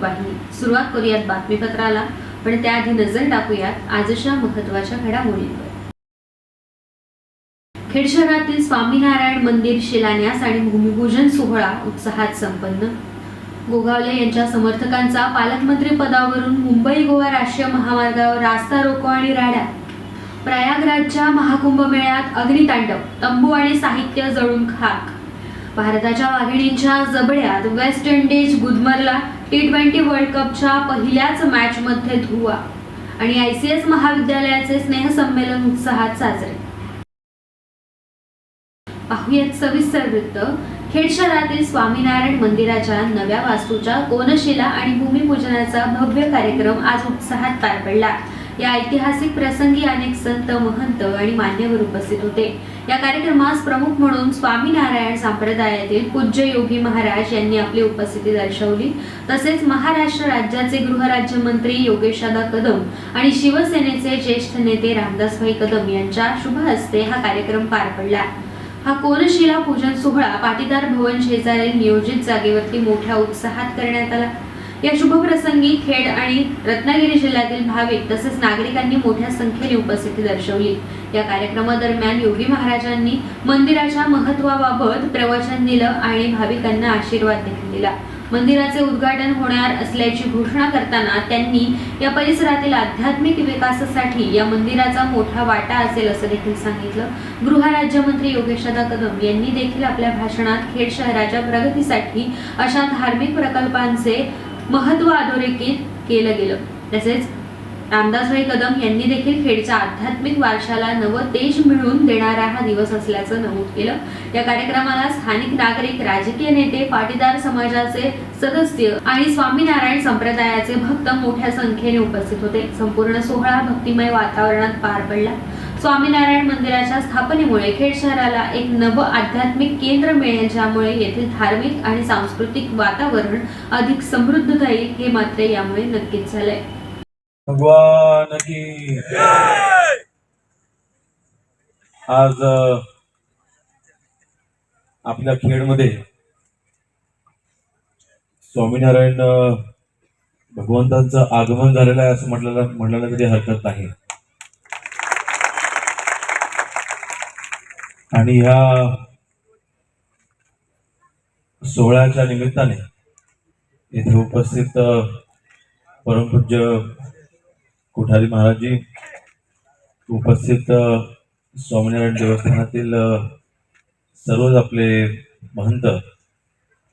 वाहिनी सुरुवात करूयात बातमीपत्राला पण त्याआधी नजर टाकूयात आजच्या महत्त्वाच्या घडामोडींवर खेड शहरातील स्वामीनारायण मंदिर शिलान्यास आणि भूमिपूजन सोहळा उत्साहात संपन्न. गोगावले यांच्या समर्थकांचा पालकमंत्री पदावरून मुंबई गोवा राष्ट्रीय महामार्गावर रास्ता रोको आणि राड्या. प्रयागराजच्या महाकुंभ मेळ्यात अग्नितांडव तंबू आणि साहित्य जळून खाक. भारताच्या वाघिणींच्या जबड्यात वेस्ट इंडिज गुदमरला टी ट्वेंटी वर्ल्ड कपच्या पहिल्याच मॅचमध्ये धुवा. आणि आय सी एस महाविद्यालयाचे स्नेहसंमेलन उत्साहात साजरे. पाहुयात सविस्तर वृत्त. खेड शहरातील स्वामीनारायण मंदिराच्या नव्या वास्तूच्या कोनशिला आणि भूमिपूजनाचा भव्य कार्यक्रम आज उत्साहात पार पडला. या ऐतिहासिक प्रसंगी अनेक संत महंत आणि मान्यवर उपस्थित होते. या कार्यक्रमास प्रमुख म्हणून स्वामीनारायण संप्रदायातील पूज्य योगी महाराज यांनी आपली उपस्थिती दर्शवली. तसेच महाराष्ट्र राज्याचे गृहराज्यमंत्री योगेशदा कदम आणि शिवसेनेचे ज्येष्ठ नेते रामदासभाई कदम यांच्या शुभ हस्ते हा कार्यक्रम पार पडला. हा कोनशिला पूजन सोहळा पाटीदार भवन शेजारील नियोजित जागेवरती मोठ्या उत्साहात करण्यात आला. या शुभप्रसंगी खेड आणि रत्नागिरी जिल्ह्यातील भाविक तसेच नागरिकांनी मोठ्या संख्येने उपस्थिती दर्शवली. या कार्यक्रमादरम्यान योगी महाराजांनी मंदिराच्या महत्वाबाबत प्रवचन दिलं आणि भाविकांना आशीर्वाद देखील दिला. मंदिराचे उद्घाटन होणार असल्याची घोषणा करताना त्यांनी या परिसरातील आध्यात्मिक विकासासाठी या मंदिराचा मोठा वाटा असेल असं देखील सांगितलं. गृहराज्यमंत्री योगेशदा कदम यांनी देखील आपल्या भाषणात खेड शहराच्या प्रगतीसाठी अशा धार्मिक प्रकल्पांचे महत्त्व अधोरेखित केलं गेलं. तसेच रामदासभाई कदम यांनी देखील खेडच्या आध्यात्मिक वारशाला नवं तेज मिळवून देणारा हा दिवस असल्याचं नमूद केलं. या कार्यक्रमाला स्थानिक नागरिक राजकीय नेते पाटीदार समाजाचे सदस्य आणि स्वामीनारायण संप्रदायाचे भक्त मोठ्या संख्येने उपस्थित होते. संपूर्ण सोहळा भक्तिमय वातावरणात पार पडला. स्वामीनारायण मंदिराच्या स्थापनेमुळे खेड शहराला एक नव आध्यात्मिक केंद्र मिळेल ज्यामुळे येथील धार्मिक आणि सांस्कृतिक वातावरण अधिक समृद्ध जाईल हे मात्र यामुळे नक्कीच झालंय. भगवान की आज आपल्या खेडमध्ये स्वामीनारायण भगवंतांचं आगमन झालेलं आहे असं म्हटलेलं म्हणायला तरी हरकत नाही. आणि ह्या सोहळ्याच्या निमित्ताने इथे उपस्थित परमपूज्य कोठारी महाराजजी उपस्थित स्वामीनारायण देवस्थानातील सर्वच आपले महंत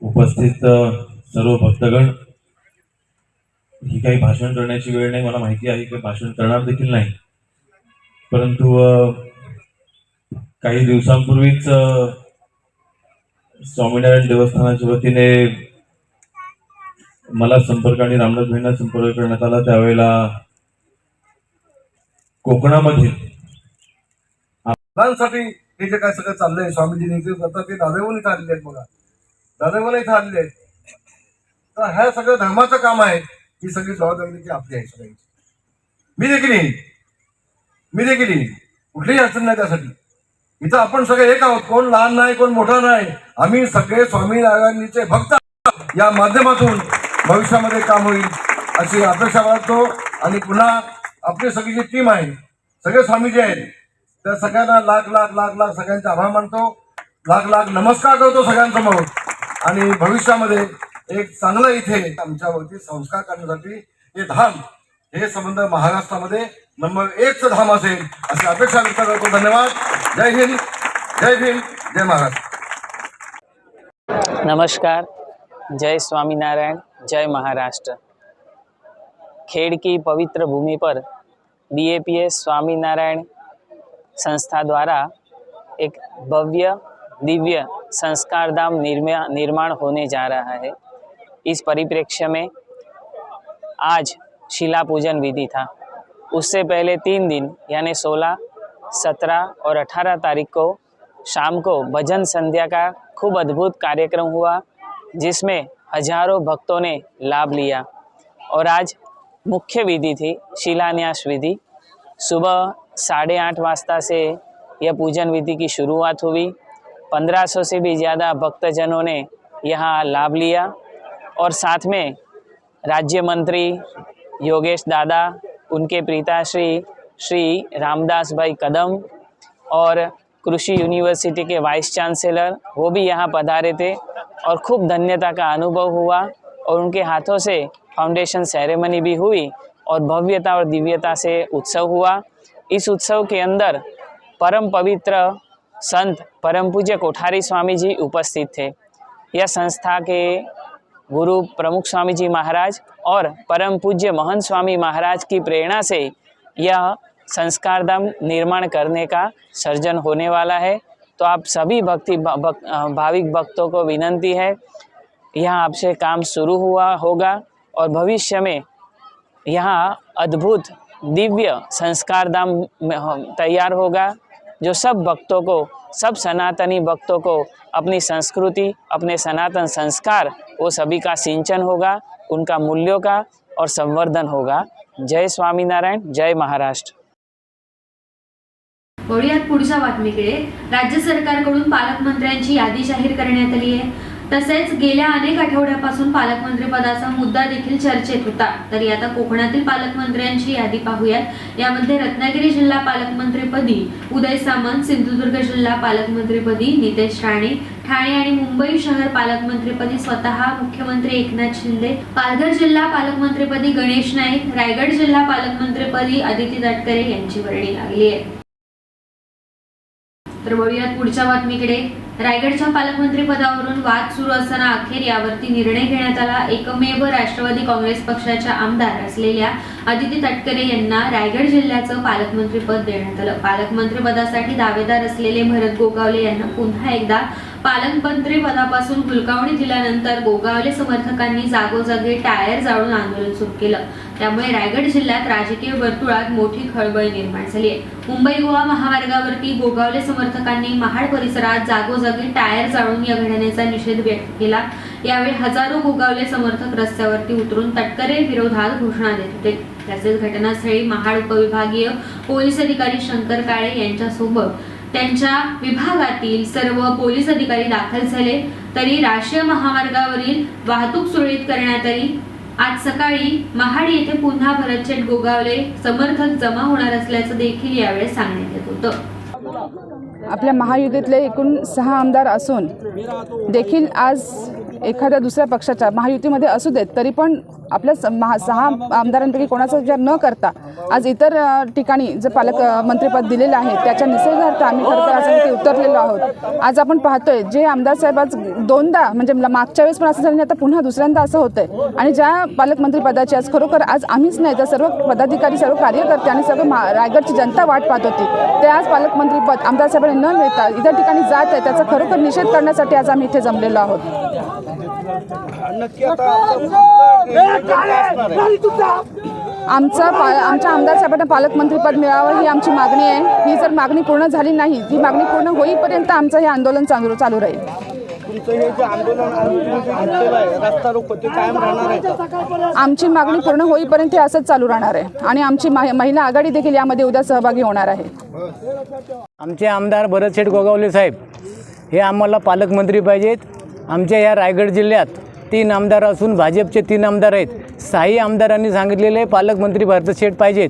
उपस्थित सर्व भक्तगण ही काही भाषण करण्याची वेळ नाही मला माहिती आहे की भाषण करणार देखील नाही. परंतु काही दिवसांपूर्वीच स्वामीनारायण देवस्थानाच्या वतीने मला संपर्क आणि रामनाथ भाईंना संपर्क करण्यात आला. त्यावेळेला कोकणामधील मुलांसाठी हे जे काय सगळं चाललंय स्वामीजींनी ते आता ते दादेवून इथं आलेले आहेत बघा. दादेवून इथं आलेले आहेत. तर ह्या सगळं धर्माचं काम आहे ही सगळी जबाबदारी देखील आपली आहे सगळ्यांची. मी देखील येईन. मी देखील येईन. कुठलीही अडचण नाही त्यासाठी. इथं आपण सगळे एक आहोत. कोण लहान नाही कोण मोठा नाही. आम्ही सगळे स्वामीनारायणचे भक्त या माध्यमातून भविष्यामध्ये काम होईल अशी अपेक्षा बाळगतो. आणि पुन्हा आपली सगळी जी टीम आहे सगळे स्वामीजी आहेत त्या सगळ्यांना लाख लाख लाख लाख सगळ्यांचा आभार मानतो. लाख लाख नमस्कार करतो सगळ्यांसमोर. आणि भविष्यामध्ये एक चांगलं इथे आमच्यावरती संस्कार करण्यासाठी हे धाम हे संबंध महाराष्ट्रामध्ये नंबर एकचं धाम असेल अशी अपेक्षा व्यक्त करतो. धन्यवाद. जय हिंद जय भीम जय महाराष्ट्र नमस्कार जय स्वामीनारायण जय महाराष्ट्र। खेड़ की पवित्र भूमि पर बीएपीएस स्वामीनारायण संस्था द्वारा एक भव्य दिव्य संस्कार धाम निर्मा निर्माण होने जा रहा है। इस परिप्रेक्ष्य में आज शिला पूजन विधि था। उससे पहले तीन दिन यानी 16, 17 और 18 तारीख को शाम को भजन संध्या का खूब अद्भुत कार्यक्रम हुआ, जिसमें हज़ारों भक्तों ने लाभ लिया। और आज मुख्य विधि थी शिलान्यास विधि। सुबह साढ़े आठ वास्ता से यह पूजन विधि की शुरुआत हुई। पंद्रह सौ से भी ज़्यादा भक्तजनों ने यहाँ लाभ लिया। और साथ में राज्य मंत्री योगेश दादा, उनके प्रीताश्री श्री रामदास भाई कदम और कृषि यूनिवर्सिटी के वाइस चांसलर, वो भी यहाँ पधारे थे और खूब धन्यता का अनुभव हुआ और उनके हाथों से फाउंडेशन सेरेमनी भी हुई और भव्यता और दिव्यता से उत्सव हुआ। इस उत्सव के अंदर परम पवित्र संत परम पूज्य कोठारी स्वामी जी उपस्थित थे। यह संस्था के गुरु प्रमुख स्वामी जी महाराज और परम पूज्य महंत स्वामी महाराज की प्रेरणा से यह संस्कार धाम निर्माण करने का सर्जन होने वाला है। तो आप सभी भक्ति भक- भाविक भक्तों को विनंती है, यहाँ आपसे काम शुरू हुआ होगा और भविष्य में यहाँ अद्भुत दिव्य संस्कार धाम तैयार होगा, जो सब भक्तों को, सब सनातनी भक्तों को अपनी संस्कृति, अपने सनातन संस्कार, वो सभी का सिंचन होगा, उनका मूल्यों का और संवर्धन होगा। जय स्वामीनारायण, जय महाराष्ट्र। वळूयात पुढच्या बातमीकडे. राज्य सरकारकडून पालकमंत्र्यांची यादी जाहीर करण्यात आली आहे. तसेच गेल्या अनेक आठवड्यापासून पालकमंत्री पदाचा मुद्दा देखील चर्चेत होता. तरी आता कोकणातील पालकमंत्र्यांची यादी पाहूयात. यामध्ये रत्नागिरी जिल्हा पालकमंत्रीपदी उदय सामंत सिंधुदुर्ग जिल्हा पालकमंत्रीपदी नितेश राणे ठाणे आणि मुंबई शहर पालकमंत्रीपदी स्वतः मुख्यमंत्री एकनाथ शिंदे पालघर जिल्हा पालकमंत्रीपदी गणेश नाईक रायगड जिल्हा पालकमंत्रीपदी आदिती तटकरे यांची वर्णी लागली आहे. तर वळूयात पुढच्या बातमीकडे. रायगडच्या पालकमंत्री पदावरून वाद सुरू असताना अखेर यावरती निर्णय घेण्यात आला. एकमेव राष्ट्रवादी काँग्रेस पक्षाच्या आमदार असलेल्या आदिती तटकरे यांना रायगड जिल्ह्याचं पालकमंत्री पद देण्यात आलं. पालकमंत्री पदासाठी दावेदार असलेले भरत गोगावले यांना पुन्हा एकदा पालकमंत्री पदापासून हुलकावणी दिल्यानंतर गोगावले समर्थकांनी जागोजागी टायर जाळून आंदोलन सुरू केलं. त्यामुळे रायगड जिल्ह्यात राजकीय वर्तुळात मोठी खळबळ निर्माण झाली आहे. मुंबई गोवा महामार्गावरती गोगावले समर्थकांनी महाड परिसरात जागोजागी टायर जाळून या घटनेचा निषेध व्यक्त केला. यावेळी हजारो गोगावले समर्थक रस्त्यावरती उतरून तटकरे विरोधात घोषणा देत होते. तसेच घटनास्थळी महाड उपविभागीय पोलीस अधिकारी शंकर काळे यांच्यासोबत त्यांच्या विभागातील सर्व पोलीस अधिकारी दाखल झाले. तरी राष्ट्रीय महामार्गावरील वाहतूक सुरळीत करण्यात आली आज सकाळी महाड येथे पुन्हा भरतशेठ गोगावले समर्थक जमा होणार असल्याचं देखील यावेळी सांगण्यात येत होतं. आपल्या महायुतीतले एकूण सहा आमदार असून देखील आज एखाद्या दुसऱ्या पक्षाच्या महायुतीमध्ये असू देत तरी पण आपल्या स- महा सहा आमदारांपैकी कोणाचा विचार न करता आज इतर ठिकाणी जे पालक मंत्रिपद दिलेलं आहे त्याच्या निसर्गार्थ आम्ही खरं तर आज इथे उतरलेलो आहोत. आज आपण पाहतोय जे आमदार साहेब आज दोनदा म्हणजे मला मागच्या वेळेस पण असं झालं आता पुन्हा दुसऱ्यांदा असं होतंय. आणि ज्या पालकमंत्रीपदाची आज खरोखर आज आम्हीच नाही तर सर्व पदाधिकारी सर्व कार्यकर्ते आणि सर्व मा- रायगडची जनता वाट पाहत होती. ते आज पालकमंत्रीपद आमदार साहेबांनी न मिळता इतर ठिकाणी जात आहे त्याचा खरोखर निषेध करण्यासाठी आज आम्ही इथे जमलेलो आहोत. आमचा पा आमच्या आमदार साहेबांना पालकमंत्रीपद मिळावं ही आमची मागणी आहे. ही जर मागणी पूर्ण झाली नाही ही मागणी पूर्ण होईपर्यंत आमचं हे आंदोलन चालू चालू राहील. आमची मागणी पूर्ण होईपर्यंत हे असंच चालू राहणार आहे. आणि आमची महिला आघाडी देखील यामध्ये उद्या सहभागी होणार आहे. आमचे आमदार भरतशेठ गोगावले साहेब हे आम्हाला पालकमंत्री पाहिजेत. आमच्या या रायगड जिल्ह्यात तीन आमदार असून भाजपचे तीन आमदार आहेत. साही आमदारांनी सांगितलेले पालकमंत्री भरतशेठ पाहिजेत.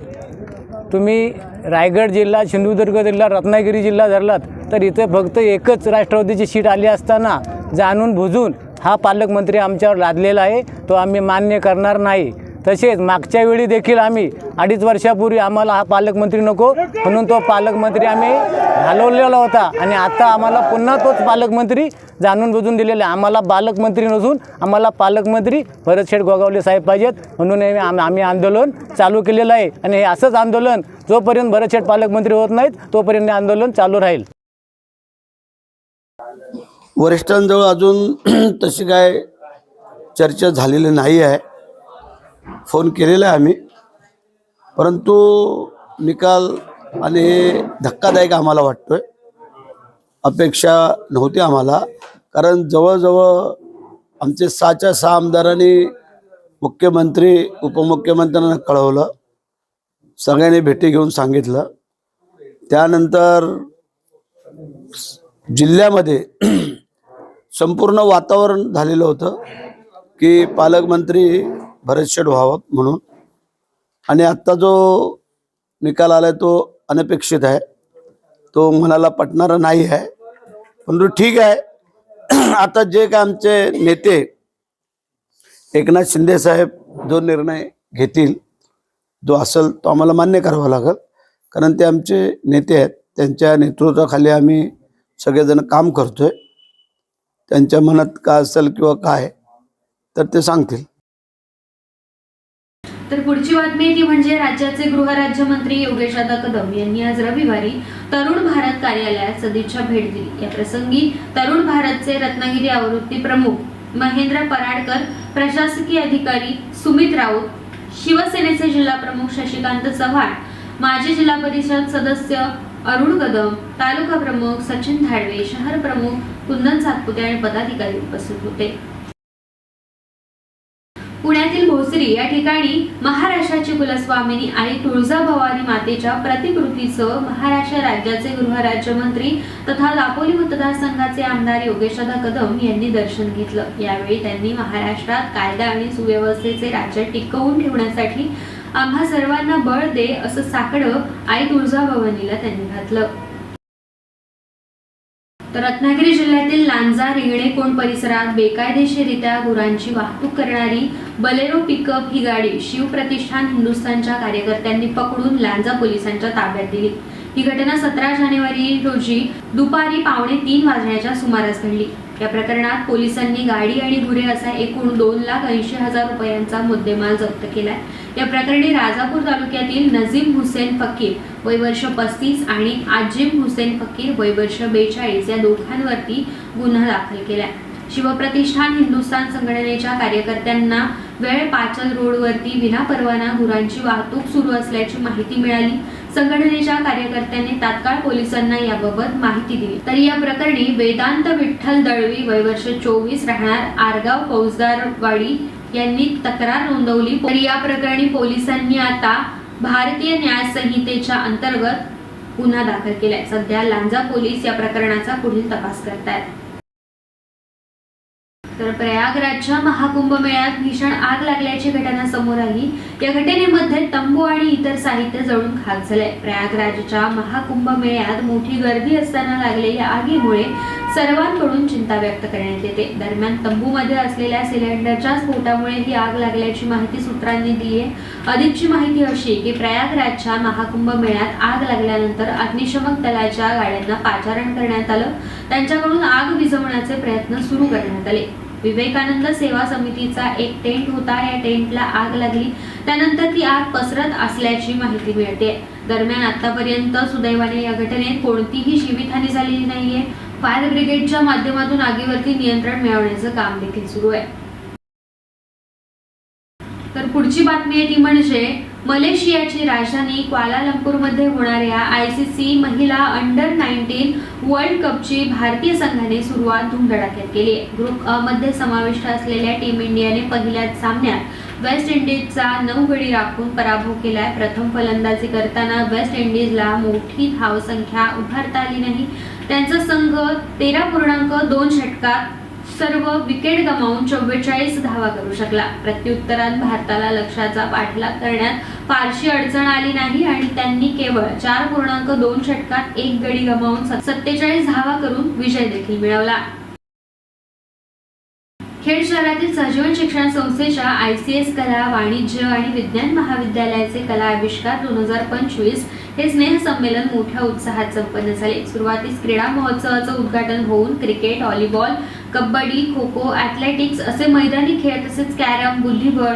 तुम्ही रायगड जिल्हा सिंधुदुर्ग जिल्हा रत्नागिरी जिल्हा धरलात तर इथं फक्त एकच राष्ट्रवादीची सीट आली असताना जाणून बुजून हा पालकमंत्री आमच्यावर लादलेला आहे. तो आम्ही मान्य करणार नाही. तसेच मागच्या वेळी देखील आम्ही अडीच वर्षापूर्वी आम्हाला हा पालकमंत्री नको म्हणून तो पालकमंत्री आम्ही घालवलेला होता. आणि आता आम्हाला पुन्हा तोच पालकमंत्री जाणून बुजून दिलेला आहे. आम्हाला पालकमंत्री नसून आम्हाला पालकमंत्री भरतशेठ गोगावले साहेब पाहिजेत. म्हणून आम्ही आम्ही आंदोलन चालू केलेलं आहे. आणि हे असंच आंदोलन जोपर्यंत भरतशेठ पालकमंत्री होत नाहीत तोपर्यंत हे आंदोलन चालू राहील. वरिष्ठांजवळ अजून तशी काय चर्चा झालेली नाही आहे. फोन केलेला आहे आम्ही. परंतु निकाल आणि हे धक्कादायक आम्हाला वाटतोय. अपेक्षा नव्हती आम्हाला. कारण जवळजवळ आमचे सहाच्या सहा आमदारांनी मुख्यमंत्री उपमुख्यमंत्र्यांना कळवलं. सगळ्यांनी भेटी घेऊन सांगितलं. त्यानंतर जिल्ह्यामध्ये संपूर्ण वातावरण झालेलं होतं की पालकमंत्री भरतशेठ व्हावं म्हणून. आणि आत्ता जो निकाल आलाय तो अनपेक्षित आहे. तो मनाला पटणारा नाही आहे. परंतु ठीक आहे. आता जे काय आमचे नेते एकनाथ शिंदे साहेब जो निर्णय घेतील जो असेल तो आम्हाला मान्य करावा लागेल. कारण ते आमचे नेते आहेत. त्यांच्या नेतृत्वाखाली आम्ही सगळेजण काम करतोय. त्यांच्या मनात काय असेल किंवा काय तर ते सांगतील. तर पुढची बातमी ती म्हणजे राज्याचे गृहराज्यमंत्री योगेशदादा कदम यांनी आज रविवारी तरुण भारत कार्यालयात सदिच्छा भेट दिली. या प्रसंगी तरुण भारतचे रत्नागिरी आवृत्ती प्रमुख महेंद्र पराडकर प्रशासकीय अधिकारी सुमित राऊत शिवसेनेचे जिल्हा प्रमुख शशिकांत चव्हाण माजी जिल्हा परिषद सदस्य अरुण कदम तालुका प्रमुख सचिन धाडवे शहर प्रमुख कुंदन सातपुते आणि पदाधिकारी उपस्थित होते. पुण्यातील भोसरी या ठिकाणी महाराष्ट्राची कुलस्वामिनी आई तुळजाभवानी मातेच्या प्रतिकृतीचं महाराष्ट्र राज्याचे गृहराज्यमंत्री तथा दापोली मतदारसंघाचे आमदार योगेशदा कदम यांनी दर्शन घेतलं. यावेळी त्यांनी महाराष्ट्रात कायदा आणि सुव्यवस्थेचे राज्य टिकवून ठेवण्यासाठी आम्हा सर्वांना बळ दे असं साकडं आई तुळजाभवानीला त्यांनी घातलं. तर रत्नागिरी जिल्ह्यातील लांजा रिंगणेकोंड परिसरात बेकायदेशीरित्या गुरांची वाहतूक करणारी बलेरो पिकअप ही गाडी शिवप्रतिष्ठान हिंदुस्थानच्या कार्यकर्त्यांनी पकडून लांजा पोलिसांच्या ताब्यात दिली. ही घटना सतरा जानेवारी रोजी दुपारी पावणे तीन वाजण्याच्या सुमारास घडली. या प्रकरणात पोलिसांनी गाडी आणि गुरे असा एकूण दोन लाख ऐंशी हजार रुपयांचा मुद्देमाल जप्त केलाय. या प्रकरणी राजापूर तालुक्यातील नजीम हुसेन फकीर वय वर्ष पस्तीस आणि आजिम हुसेन फकीर वय वर्ष बेचाळीस या दोघांवरती गुन्हा दाखल केलाय. शिवप्रतिष्ठान हिंदुस्थान संघटनेच्या कार्यकर्त्यांना वेळ पाचल रोडवरती विनापरवाना गुरांची वाहतूक सुरू असल्याची माहिती मिळाली. संघटनेच्या कार्यकर्त्यांनी तात्काळ पोलिसांना याबाबत माहिती दिली. तर या प्रकरणी वेदांत विठ्ठल दळवी वय वर्ष चोवीस राहणार आरगाव फौजदारवाडी यांनी तक्रार नोंदवली. तर या प्रकरणी पोलिसांनी आता भारतीय न्याय संहितेच्या अंतर्गत गुन्हा दाखल केलाय. सध्या लांजा पोलीस या प्रकरणाचा पुढील तपास करतायत. तर प्रयागराजच्या महाकुंभ मेळ्यात भीषण आग लागल्याची घटना समोर आली. या घटनेमध्ये तंबू आणि इतर साहित्य जळून खाक झालंय. प्रयागराजच्या महाकुंभ मेळ्यात मोठी गर्दी असताना लागलेल्या आगीमुळे सर्वांकडून चिंता व्यक्त करण्यात येते. दरम्यान तंबूमध्ये असलेल्या सिलेंडरच्या स्फोटामुळे ही आग लागल्याची माहिती सूत्रांनी दिली आहे. अधिकची माहिती अशी की प्रयागराजच्या महाकुंभ मेळ्यात आग लागल्यानंतर अग्निशमक दलाच्या गाड्यांना पाचारण करण्यात आलं. त्यांच्याकडून आग विझवण्याचे प्रयत्न सुरू करण्यात आले. विवेकानंद सेवा समितीचा एक टेंट होता. या टेंटला आग लागली. त्यानंतर ती आग पसरत असल्याची माहिती मिळते. दरम्यान आतापर्यंत सुदैवाने या घटनेत कोणतीही जीवितहानी झालेली नाहीये. फायर ब्रिगेडच्या माध्यमातून आगीवरती नियंत्रण मिळवण्याचं काम देखील सुरू आहे. तर पुढची बातमी आहे ती म्हणजे मलेशियाची राजधानी क्वालालंपूरमध्ये होणाऱ्या आय सी सी महिला अंडर नाईन्टीन वर्ल्ड कपची भारतीय संघाने सुरुवात धुमधडाक्यात केली आहे. ग्रुप अ मध्ये समाविष्ट असलेल्या टीम इंडियाने पहिल्याच सामन्यात वेस्ट इंडिजचा नऊ गडी राखून पराभव केलाय. प्रथम फलंदाजी करताना वेस्ट इंडिजला मोठी धावसंख्या उभारता आली नाही. त्यांचा संघ तेरा पूर्णांक दोन षटकात सर्व विकेट गमावून चव्वेचाळीस धावा करू शकला. प्रत्युत्तरात भारताला लक्ष्याचा पाठलाग करण्यात फारशी अडचण आली नाही आणि त्यांनी केवळ चार पूर्णांक दोन षटकात एक गडी गमावून सत्तेचाळीस धावा करून विजय देखील मिळवला. खेड शहरातील सहजीवन शिक्षण संस्थेच्या आय सी एस कला वाणिज्य आणि विज्ञान महाविद्यालयाचे कला आविष्कार दोन हजार पंचवीस हे स्नेह संमेलन मोठ्या उत्साहात संपन्न झाले. सुरुवातीस क्रीडा महोत्सवाचं उद्घाटन होऊन cricket volleyball kabaddi kho kho athletics असे मैदानी खेळ तसेच कॅरम बुद्धिबळ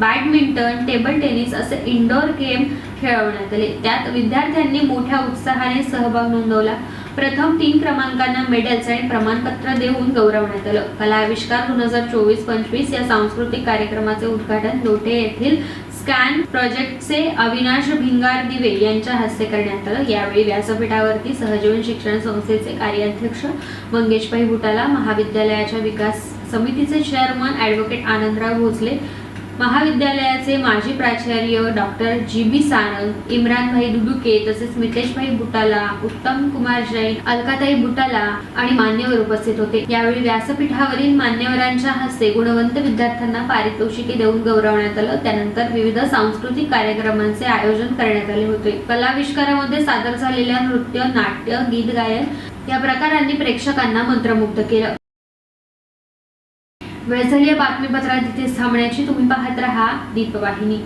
बॅडमिंटन टेबल टेनिस असे इंडोर गेम खेळवण्यात आले. त्यात विद्यार्थ्यांनी मोठ्या उत्साहाने सहभाग नोंदवला. प्रथम तीन क्रमांकांना मेडल्स आणि प्रमाणपत्र देऊन गौरवण्यात आलं. कला आविष्कार दोन हजार चोवीस पंचवीस या सांस्कृतिक कार्यक्रमाचे उद्घाटन लोटे येथील स्कॅन प्रोजेक्टचे अविनाश भिंगार दिवे यांच्या हस्ते करण्यात आलं. यावेळी व्यासपीठावरती सहजीवन शिक्षण संस्थेचे कार्याध्यक्ष मंगेशभाई बुटाला महाविद्यालयाच्या विकास समितीचे चेअरमन ॲडव्होकेट आनंदराव भोसले महाविद्यालयाचे माजी प्राचार्य डॉक्टर जी बी सारंग इम्रानभाई दुडुके तसेच मितेशभाई बुटाला उत्तम कुमार जैन अलकाताई बुटाला आणि मान्यवर उपस्थित होते. यावेळी व्यासपीठावरील मान्यवरांच्या हस्ते गुणवंत विद्यार्थ्यांना पारितोषिके देऊन गौरवण्यात आलं. त्यानंतर विविध सांस्कृतिक कार्यक्रमांचे आयोजन करण्यात आले होते. कलाविष्कारामध्ये सादर झालेल्या नृत्य नाट्य गीत गायन या प्रकारांनी प्रेक्षकांना मंत्रमुग्ध केलं. वेळ झाली बातमीपत्रात तिथे थांबण्याची तुम्ही पाहत राहा दीपवाहिनी.